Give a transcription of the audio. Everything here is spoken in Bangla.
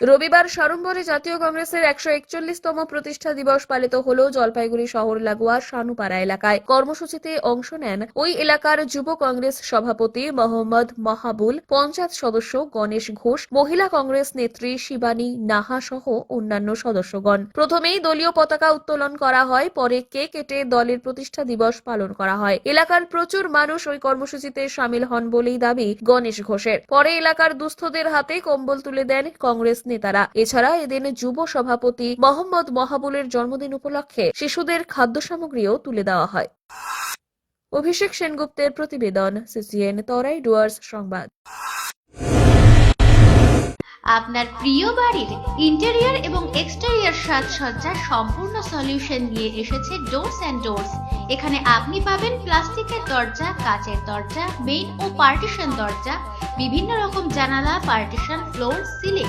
রবিবার সাড়ম্বরে জাতীয় কংগ্রেসের একশো একচল্লিশতম প্রতিষ্ঠা দিবস পালিত হল জলপাইগুড়ি শহর লাগোয়া শানুপাড়া এলাকায়। কর্মসূচিতে অংশ নেন ওই এলাকার যুব কংগ্রেস সভাপতি মোহাম্মদ মাহাবুল, পঞ্চায়েত সদস্য গণেশ ঘোষ, মহিলা কংগ্রেস নেত্রী শিবানী নাহা সহ অন্যান্য সদস্যগণ। প্রথমেই দলীয় পতাকা উত্তোলন করা হয়, পরে কেক কেটে দলের প্রতিষ্ঠা দিবস পালন করা হয়। এলাকার প্রচুর মানুষ ওই কর্মসূচিতে সামিল হন বলেই দাবি গণেশ ঘোষের। পরে এলাকার দুস্থদের হাতে কম্বল তুলে দেন কংগ্রেস নেতারা। এছাড়া এদিন যুব সভাপতি মোহাম্মদ মহাবুলের জন্মদিন উপলক্ষে শিশুদের খাদ্য সামগ্রীও তুলে দেওয়া হয়। অভিষেক সেনগুপ্তের প্রতিবেদন, সিসিএন, তরাই ডুয়ার্স সংবাদ। আপনার প্রিয় বাড়ির ইন্টেরিয়র এবং এক্সটেরিয়র সাজসজ্জার সম্পূর্ণ সলিউশন নিয়ে এসেছে ডোরস অ্যান্ড ডোরস এখানে আপনি পাবেন প্লাস্টিকের দরজা, কাচের দরজা মেইন ও পার্টিশন দরজা, বিভিন্ন রকম জানালা partition floor ceiling